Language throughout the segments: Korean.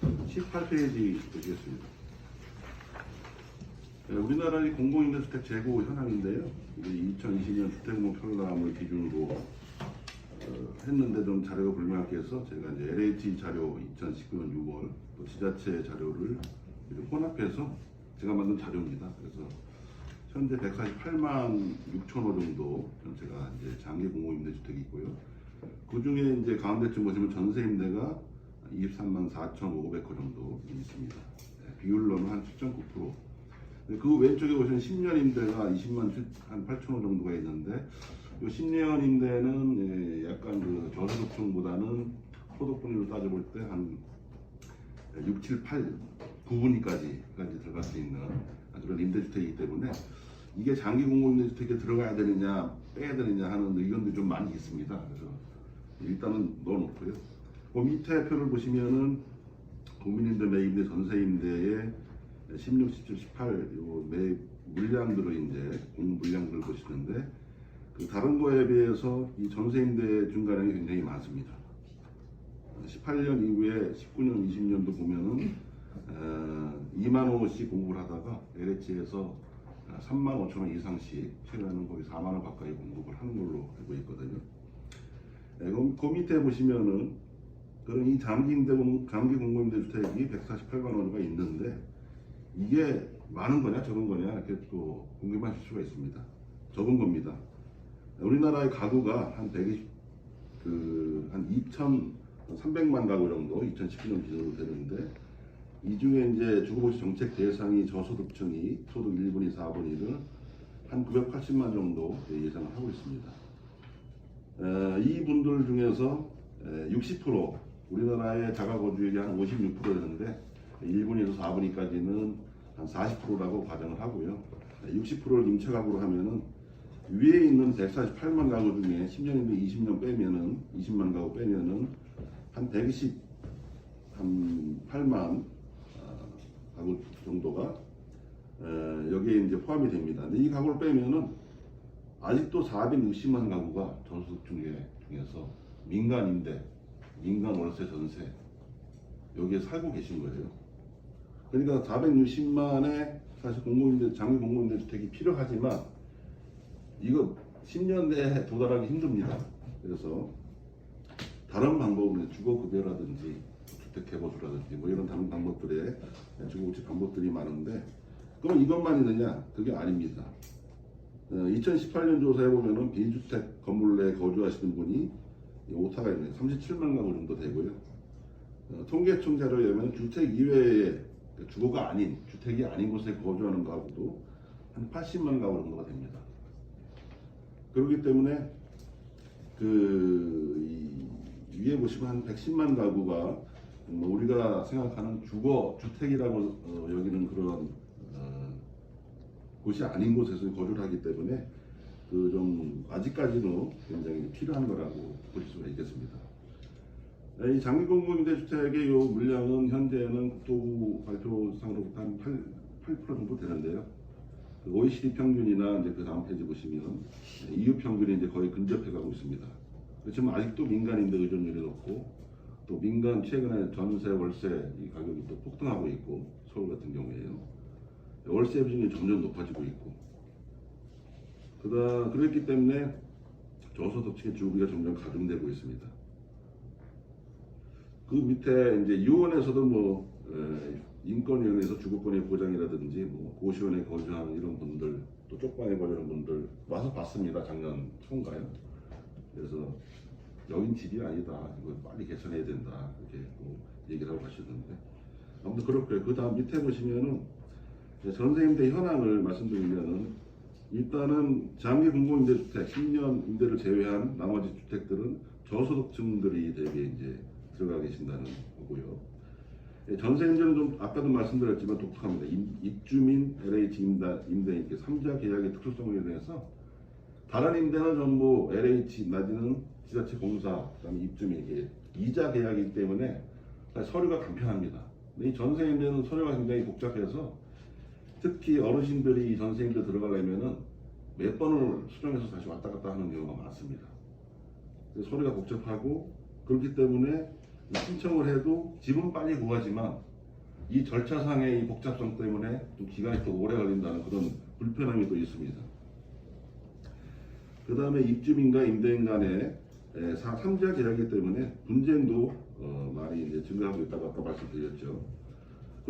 18페이지 보시겠습니다. 네, 우리나라의 공공임대주택 재고 현황인데요. 이게 2020년 주택목 편람을 기준으로 어, 했는데 좀 자료가 불명확해 해서 제가 이제 LH 자료 2019년 6월 또 지자체 자료를 혼합해서 제가 만든 자료입니다. 그래서 현재 148만 6천 호 정도 전체가 이제 장기 공공임대주택이 있고요. 그 중에 이제 가운데쯤 보시면 전세 임대가 23만 4,500호 정도 있습니다. 네, 비율로는 한 7.9%. 그 왼쪽에 보시면 10년 임대가 20만 한 8천 호 정도가 있는데 이 10년 임대는 예, 약간 그 저소득층보다는 소득 분위로 따져볼 때 한 6, 7, 8, 9분위까지 들어갈 수 있는 그런 임대주택이기 때문에 이게 장기 공공임대주택에 들어가야 되느냐 빼야 되느냐 하는 의견도 좀 많이 있습니다. 그래서 일단은 넣어놓고요. 그 밑에 표를 보시면은 국민임대, 매입대, 전세임대의 16, 17, 18, 요매 물량들을 이제 공 물량들을 보시는데 그 다른 거에 비해서 이 전세임대 중간량이 굉장히 많습니다. 18년 이후에 19년, 20년도 보면은 어, 2만 원씩 공급을 하다가 LH에서 3만 5천 원 이상씩 최근에는 거의 4만 원 가까이 공급을 하는 걸로 알고 있거든요. 그 밑에 보시면은 그런 이 장기 임대 공- 장기 공공 임대 주택이 148만 원가 있는데 이게 많은 거냐 적은 거냐 이렇게 또 궁금하실 수가 있습니다. 적은 겁니다. 우리나라의 가구가 한 120, 그한 2,300만 가구 정도 2019년 기준으로 되는데 이 중에 이제 주거복지 정책 대상이 저소득층이 소득 1분위 4분위를 한 980만 정도 예상을 하고 있습니다. 에, 이 분들 중에서 에, 60% 우리나라의 자가 거주율이 한 56% 되는데 1분위에서 4분위까지는 한 40%라고 가정을 하고요. 60%를 임차 가구로 하면은 위에 있는 148만 가구 중에 10년인데 20년 빼면은 20만 가구 빼면은 한 120, 한 8만 어, 가구 정도가 에, 여기에 이제 포함이 됩니다. 근데 이 가구를 빼면은 아직도 460만 가구가 저소득 중에 중에서 민간 임대, 민간 월세 전세 여기에 살고 계신 거예요. 그러니까 460만의 사실 공공임대 장기 공공임대 주택이 필요하지만 이거 10년 내에 도달하기 힘듭니다. 그래서 다른 방법은 주거급여라든지 주택개보수라든지 뭐 이런 다른 방법들의 주거복지 방법들이 많은데 그럼 이것만 있느냐? 그게 아닙니다. 2018년 조사에 보면은 비주택 건물 내에 거주하시는 분이 이 오타가 있네요. 37만 가구 정도 되고요. 어, 통계청 자료에 의하면 주택 이외에 그러니까 주거가 아닌 주택이 아닌 곳에 거주하는 가구도 한 80만 가구 정도가 됩니다. 그렇기 때문에 그 이, 위에 보시면 한 110만 가구가 뭐 우리가 생각하는 주거 주택이라고 어, 여기는 그런 어, 곳이 아닌 곳에서 거주를 하기 때문에 그 좀 아직까지도 굉장히 필요한 거라고 볼 수가 있겠습니다. 이 장기 공공임대 주택의 요 물량은 현재는 국토부 발표상으로부터 한 8, 8% 정도 되는데요. 그 OECD 평균이나 이제 그 다음 페이지 보시면 EU 평균이 이제 거의 근접해 가고 있습니다. 그렇지만 아직도 민간 임대 의존율이 높고 또 민간 최근에 전세 월세 이 가격이 또 폭등하고 있고 서울 같은 경우에요. 월세 비중이 점점 높아지고 있고 그다 그렇기 때문에 저소득층의 주거비가 점점 가중되고 있습니다. 그 밑에 이제 유원에서도 뭐 에, 인권위원회에서 주거권의 보장이라든지 뭐 고시원에 거주하는 이런 분들 또 쪽방에 거주하는 분들 와서 봤습니다 작년 초인가요? 그래서 여긴 집이 아니다 이거 빨리 개선해야 된다 이렇게 뭐 얘기를 하고 가시던데 아무튼 그렇고요 그 다음 밑에 보시면은 전세임대 현황을 말씀드리면은 일단은 장기 공공임대주택 10년 임대를 제외한 나머지 주택들은 저소득층들이 대개 이제 들어가 계신다는 거고요. 예, 전세 임대는 좀 아까도 말씀드렸지만 독특합니다. 임- 입주민 LH 임대 임대 이렇게 3자 계약의 특수성에 대해서 다른 임대는 전부 LH 나지는 지자체 공사 그다음에 입주민 이게 이자 계약이기 때문에 서류가 간편합니다. 근데 이 전세 임대는 서류가 굉장히 복잡해서 특히 어르신들이 이 전세 임대 들어가려면은 몇 번을 수정해서 다시 왔다 갔다 하는 경우가 많습니다. 서류가 복잡하고 그렇기 때문에 신청을 해도 집은 빨리 구하지만 이 절차상의 이 복잡성 때문에 좀 기간이 또 오래 걸린다는 그런 불편함이 또 있습니다. 그 다음에 입주민과 임대인 간의 삼자 계약이기 때문에 분쟁도 어, 많이 이제 증가하고 있다고 아까 말씀드렸죠.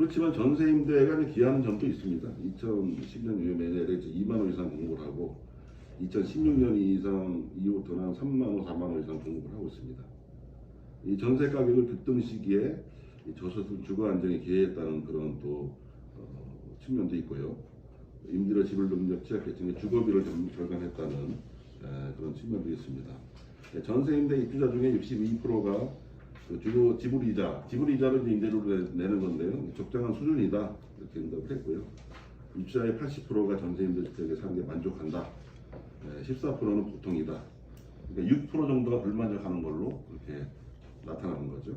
그렇지만 전세 임대가 이제 기하는 점도 있습니다. 2010년 이후에 LH 2만 원 이상 공급을 하고 2016년 이상 이후부터는 3만 원, 4만 원 이상 공급을 하고 있습니다. 이 전세 가격을 급등 시기에 이 저소득 주거 안정에 기여했다는 그런 또 어, 측면도 있고요. 임대료 지불 능력 취약계층의 주거비를 좀 절감했다는 에, 그런 측면도 있습니다. 네, 전세 임대 입주자 중에 62%가 그 주거 지불 이자 지불 이자를 이제 임대료로 내- 내는 건데요. 적정한 수준이다 이렇게 응답을 했고요. 입주자의 80%가 전세 임대주택에 사는 게 만족한다. 14%는 보통이다. 그러니까 6% 정도가 불만족하는 걸로 그렇게 나타나는 거죠.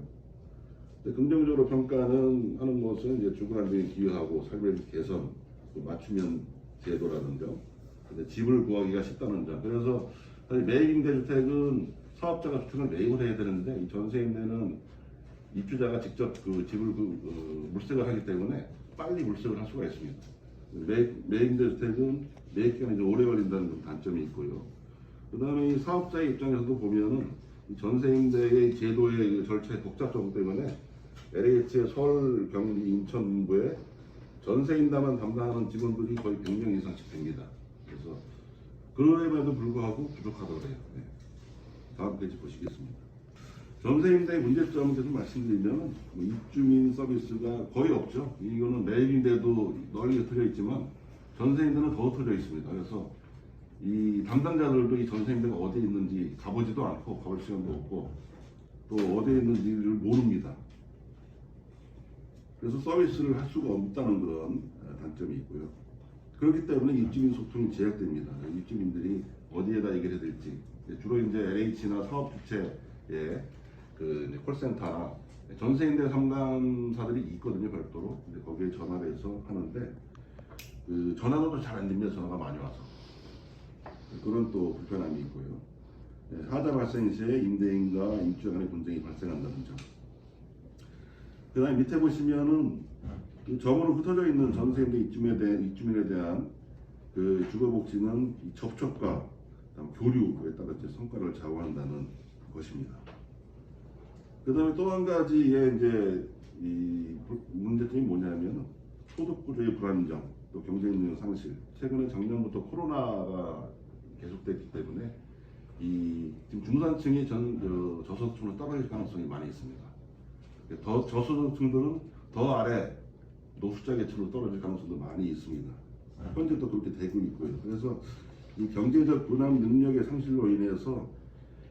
긍정적으로 평가는 하는 것은 이제 주거 안정에 기여하고 삶의 개선, 또 맞춤형 제도라는 점, 집을 구하기가 쉽다는 점. 그래서 사실 매입임대주택은 사업자가 주택을 매입을 해야 되는데 이 전세임대는 입주자가 직접 그 집을 그, 어, 물색을 하기 때문에 빨리 물색을 할 수가 있습니다. 매, 매입임대주택은 매입 기간이 좀 오래 걸린다는 좀 단점이 있고요. 그 다음에 이 사업자의 입장에서도 보면은 이 전세임대의 제도의 그 절차의 복잡성 때문에 LH의 서울, 경기, 인천 분부에 전세임대만 담당하는 직원들이 거의 100명 이상씩 됩니다. 그래서 그럼에도 불구하고 부족하다고 해요. 네. 다음 페이지 보시겠습니다. 전세임대의 문제점을 계속 말씀드리면 뭐 입주민 서비스가 거의 없죠. 이거는 매입임대도 널리 흩어져 있지만 전세임대는 더 흩어져 있습니다. 그래서 이 담당자들도 이 전세임대가 어디에 있는지 가보지도 않고 가볼 시간도 없고 또 어디에 있는지를 모릅니다. 그래서 서비스를 할 수가 없다는 그런 어, 단점이 있고요. 그렇기 때문에 입주민 소통이 제약됩니다. 입주민들이 어디에다 얘기를 해야 될지 주로 이제 LH나 사업 주체의 그 이제 콜센터나 전세임대 상담사들이 있거든요 별도로. 근데 거기에 전화를 해서 하는데 그 전화도 잘 안 됩니다. 전화가 많이 와서 그런 또 불편함이 있고요. 네, 하자 발생 시에 임대인과 입주 간의 분쟁이 발생한다는 점. 그 다음에 밑에 보시면은 그 점으로 흩어져 있는 전세임대 입주민에 대한 입주민에 대한 그 주거복지는 이 접촉과 그 다음 교류에 따라 이제 성과를 좌우한다는 것입니다. 그 다음에 또 한 가지의 이제 이 불- 문제점이 뭐냐면 소득 구조의 불안정, 또 경쟁력 상실. 최근에 작년부터 코로나가 계속됐기 때문에 이 지금 중산층이 전 저, 저소득층으로 떨어질 가능성이 많이 있습니다. 더 저소득층들은 더 아래 노숙자 계층으로 떨어질 가능성도 많이 있습니다. 현재 또 그렇게 되고 있고요. 그래서 이 경제적 분담 능력의 상실로 인해서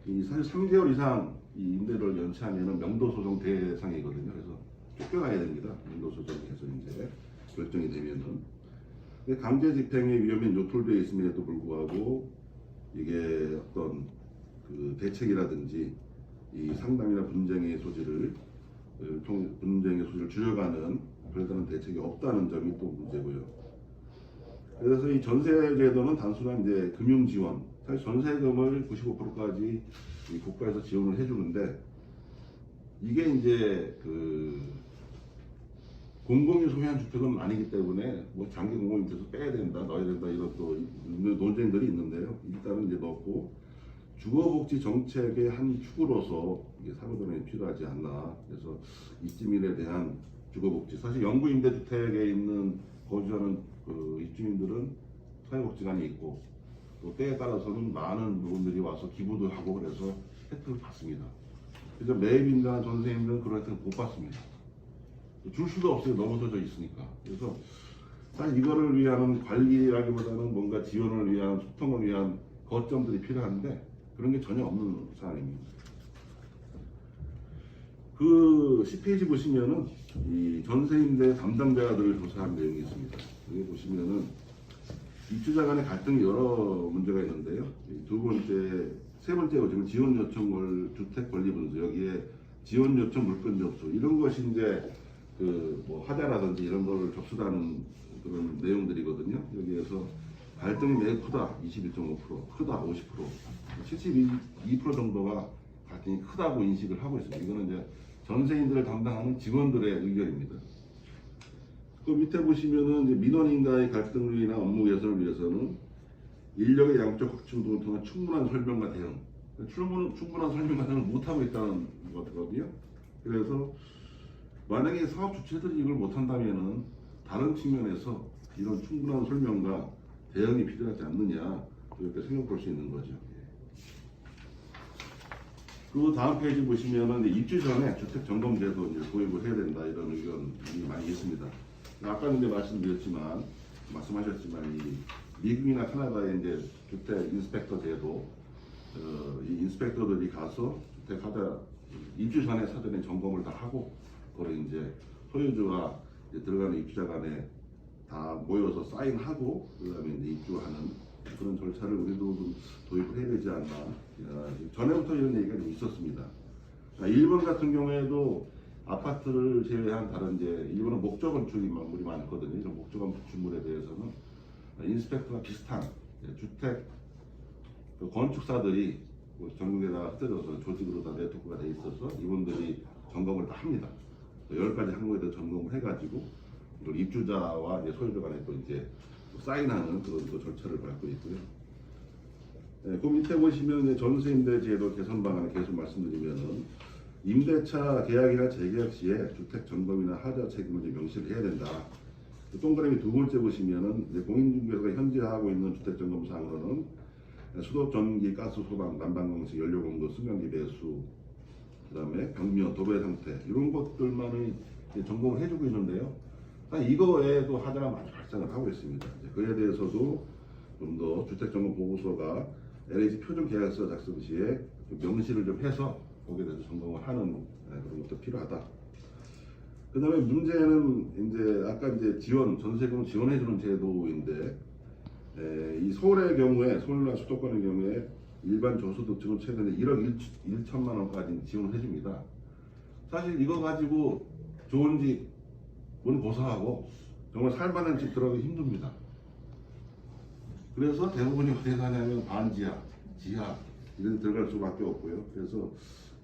이 사실 3개월 이상 이 임대료를 연체하면 명도 소송 대상이거든요. 그래서 쫓겨나야 됩니다. 명도 소송에서 이제 결정이 되면은. 근데 강제 집행의 위험이 노출되어 있음에도 불구하고 이게 어떤 그 대책이라든지 이 상담이나 분쟁의 소지를 분쟁의 소지를 줄여가는 별다른 대책이 없다는 점이 또 문제고요. 그래서 이 전세 제도는 단순한 이제 금융 지원, 사실 전세금을 95%까지 이 국가에서 지원을 해주는데 이게 이제 그 공공이 소유한 주택은 아니기 때문에 뭐 장기 계속 빼야 된다, 넣어야 된다 이런 또 논쟁들이 있는데요. 일단은 이제 넣고 주거복지 정책의 한 축으로서 이게 사무단에 필요하지 않나. 그래서 입주민에 대한 주거복지. 사실 영구 임대주택에 있는 거주하는 그 입주민들은 사회복지관이 있고 또 때에 따라서는 많은 분들이 와서 기부도 하고 그래서 혜택을 받습니다. 그래서 매입인이나 전세임들은 그런 혜택을 못 받습니다. 줄 수도 없어요. 넘어서져 있으니까. 그래서 사실 이거를 위한 관리라기보다는 뭔가 지원을 위한 소통을 위한 거점들이 필요한데 그런 게 전혀 없는 상황입니다. 그 10페이지 보시면은 이 전세임대 담당자들을 조사한 내용이 있습니다. 여기 보시면은 입주자 간의 갈등이 여러 문제가 있는데요. 이두 번째, 세 번째 보시면 지원 요청을 주택 권리 분수 여기에 지원 요청 물건 접수 이런 것이 이제 그 뭐 하자라든지 이런 거를 접수하는 그런 내용들이거든요. 여기에서 갈등이 매우 크다 21.5% 크다 50% 72% 정도가 갈등이 크다고 인식을 하고 있습니다. 이거는 이제 전세인들을 담당하는 직원들의 의견입니다. 그 밑에 보시면은 이제 민원인과의 갈등으로 인한 업무 개선을 위해서는 인력의 양적 확충 등을 통한 충분한 설명과 대응, 충분, 충분한 설명과 대응을 못하고 있다는 거거든요. 그래서 만약에 사업 주체들이 이걸 못한다면은 다른 측면에서 이런 충분한 설명과 대응이 필요하지 않느냐 이렇게 생각 볼수 있는 거죠. 그 다음 페이지 보시면은 입주 전에 주택 점검제도 이제 도입을 해야 된다 이런 의견이 많이 있습니다. 아까 이제 말씀드렸지만 말씀하셨지만 이 미국이나 카나다의 이제 주택 인스펙터 제도 어, 이 인스펙터들이 가서 주택 하자 입주 전에 사전에 점검을 다 하고 그걸 이제 소유주와 이제 들어가는 입주자 간에 다 모여서 사인하고 그다음에 입주하는 그런 절차를 우리도 좀 도입을 해야 되지 않나. 야, 전에부터 이런 얘기가 좀 있었습니다. 자, 일본 같은 경우에도 아파트를 제외한 다른 이제 일본은 목적 건축이 우리 많거든요. 이런 목적 건축물에 대해서는 인스펙터가 비슷한 예, 주택 그 건축사들이 뭐 전국에다 흩어져서 조직으로 다 네트워크가 돼 있어서 이분들이 점검을 다 합니다. 열 가지 항목에 대해 점검을 해가지고 입주자와 소유자 간에 또 이제 사인하는 그런 또 절차를 밟고 있고요. 네, 그 밑에 보시면 이제 전세임대 제도 개선 방안을 계속 말씀드리면은 임대차 계약이나 재계약 시에 주택 점검이나 하자 책임을 명시를 해야 된다. 그 동그라미 두 번째 보시면은 공인중개사가 현재 하고 있는 주택 점검 사항으로는 수도 전기, 가스, 소방, 난방 공식, 연료 공급, 승강기 배수, 그다음에 벽면, 도배 상태 이런 것들만을 점검을 해주고 있는데요. 딱 이거 외에도 하자가 많이 발생을 하고 있습니다. 그에 대해서도 좀 더 주택점검 보고서가 LH 표준 계약서 작성 시에 좀 명시를 좀 해서 거기에 대해서 점검을 하는 네, 그런 것도 필요하다. 그 다음에 문제는 이제 아까 이제 지원 전세금 지원해주는 제도인데 에, 이 서울의 경우에 서울과 수도권의 경우에 일반 저소득층은 최근에 1억 1, 1천만 원까지 지원을 해줍니다. 사실 이거 가지고 좋은 집은 고사하고 정말 살만한 집 들어가기 힘듭니다. 그래서 대부분이 어떻게 사냐면 반지하, 지하 이런 데 들어갈 수밖에 없고요. 그래서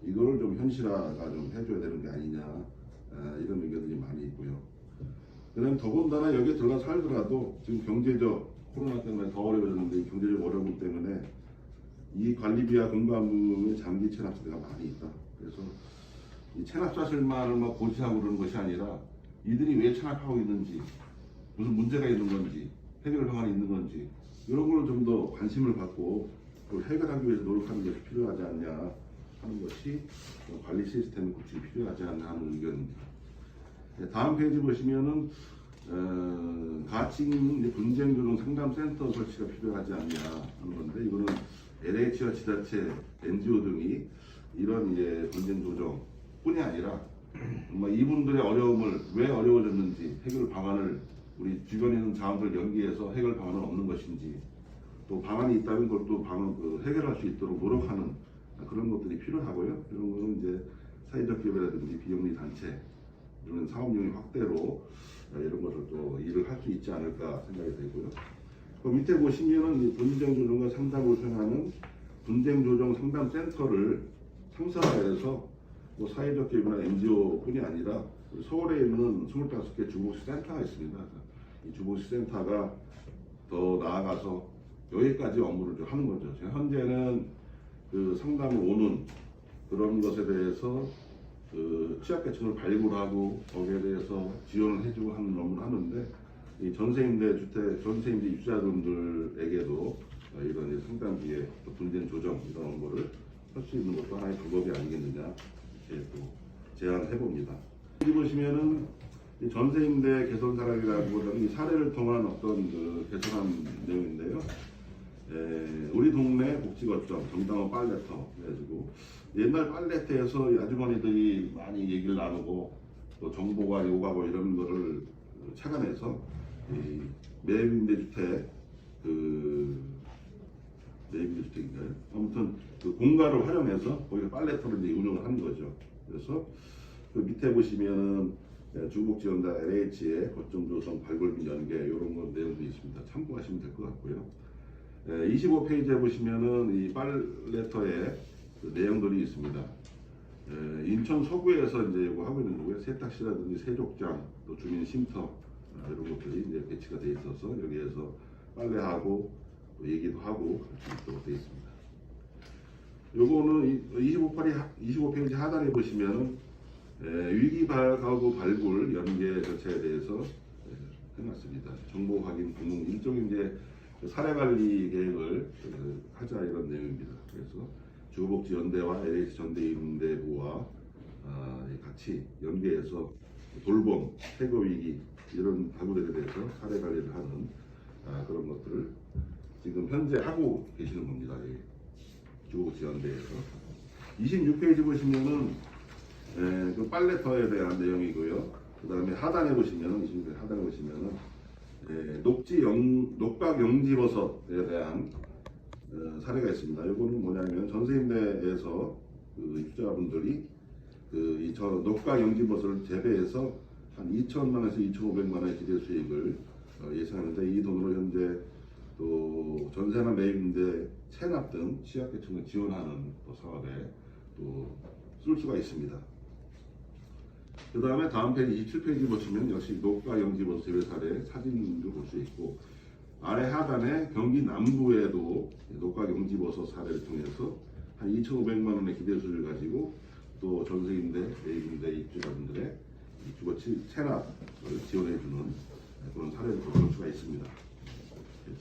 이거를 좀 현실화가 좀 해줘야 되는 게 아니냐 아, 이런 의견들이 많이 있고요. 그다음 더군다나 여기에 들어가 살더라도 지금 경제적 코로나 때문에 더 어려워졌는데 경제적 어려움 때문에 이 관리비와 공간부의 장기 체납세가 많이 있다. 그래서 이 체납사실만을 막 고시하고 그러는 것이 아니라 이들이 왜 체납하고 있는지 무슨 문제가 있는 건지 해결 방안이 있는 건지 이런 걸좀더 관심을 갖고 그걸 해결하기 위해서 노력하는 것이 필요하지 않냐 하는 것이 관리 시스템 구축이 필요하지 않나 하는 의견입니다. 네, 다음 페이지 보시면은 어, 가칭 이제 분쟁 조정 상담 센터 설치가 필요하지 않냐 하는 건데 이거는 LH와 지자체, NGO 등이 이런 이제 분쟁 조정뿐이 아니라 이분들의 어려움을 왜 어려워졌는지 해결 방안을 우리 주변에 있는 자원들 연계해서 해결 방안은 없는 것인지 또 방안이 있다면 그걸 또 방안 그 해결할 수 있도록 노력하는 그런 것들이 필요하고요. 이런 거는 이제 사회적 기업이라든지 비영리 단체 이런 사업 영역 확대로 이런 것을 또 일을 할 수 있지 않을까 생각이 되고요. 그 밑에 보시면은 이 분쟁 조정과 상담을 수행하는 분쟁 조정 상담 센터를 상사화해서 뭐 사회적 기업이나 NGO뿐이 아니라 서울에 있는 25개 주복식 센터가 있습니다. 이 주복식 센터가 더 나아가서 여기까지 업무를 좀 하는 거죠. 현재는 그 상담이 오는 그런 것에 대해서 그 취약계층을 발굴하고 거기에 대해서 지원을 해주고 하는 업무를 하는데 이 전세임대 주택 전세임대 입주자분들에게도 이런 상담비의 또 분쟁 조정 이런 거를 할 수 있는 것도 하나의 방법이 아니겠느냐 이렇게 또 제안을 해봅니다. 여기 보시면은 이 전세임대 개선 사례라기보다는 이 사례를 통한 어떤 그 개선한 내용인데요. 에, 우리 동네 복지거점 정당원 빨래터 그래가지고 옛날 빨래터에서 이 아주머니들이 많이 얘기를 나누고 또 정보가 요구하고 이런 거를 착안해서 이 매입임대 주택 그 매입임대 주택인가요? 아무튼 그 공간을 활용해서 거기서 빨래터를 이제 운영을 하는 거죠. 그래서 그 밑에 보시면은 예, 중국지원단 LH의 거점 조성 발굴 및 연계 이런 거 내용도 있습니다. 참고하시면 될 것 같고요. 25페이지에 보시면은 이 빨래터에 그 내용들이 있습니다. 에, 인천 서구에서 이제 이거 하고 있는 거고요. 세탁실이라든지 세족장, 또 주민 쉼터 아, 이런 것들이 이제 배치가 돼 있어서 여기에서 빨래하고 또 얘기도 하고 있도록 되어 있습니다. 요거는 25페이지, 25페이지 하단에 보시면은 에, 위기 발- 가구 발굴 연계 절차에 대해서 에, 해놨습니다. 정보 확인 공공 일종의 이제 그 사례 관리 계획을 그, 하자 이런 내용입니다. 그래서 주거복지 연대와 LH 전대임대부와 아, 같이 연계해서 돌봄, 태거 위기 이런 가구들에 대해서 사례 관리를 하는 아, 그런 것들을 지금 현재 하고 계시는 겁니다. 이 주거복지 연대에서 26페이지 보시면은 에, 그 빨래터에 대한 내용이고요. 그 다음에 하단에 보시면은 26페이지 하단에 보시면은 에, 녹지 영, 녹박 용지버섯에 대한 어, 사례가 있습니다. 이거는 뭐냐면 전세임대에서 그 입주자분들이 그 이 저 녹박 용지버섯을 재배해서 한 2천만 원에서 2,500만 원의 기대 수익을 어, 예상하는데 이 돈으로 현재 또 전세나 매입인데 체납 등 취약계층을 지원하는 또 사업에 또 쓸 수가 있습니다. 그 다음에 다음 페이지 27페이지 보시면 역시 녹과 영지버섯 재배 사례 사진도 볼 수 있고 아래 하단에 경기 남부에도 녹과 영지버섯 사례를 통해서 한 2,500만 원의 기대 수를 가지고 또 전세임대, 매입임대 입주자분들의 이 주거 치- 체납을 지원해주는 그런 사례를 또볼 수가 있습니다.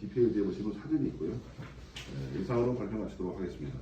뒷페이지에 보시면 사진이 있고요. 네, 이상으로 발표 마치도록 하겠습니다.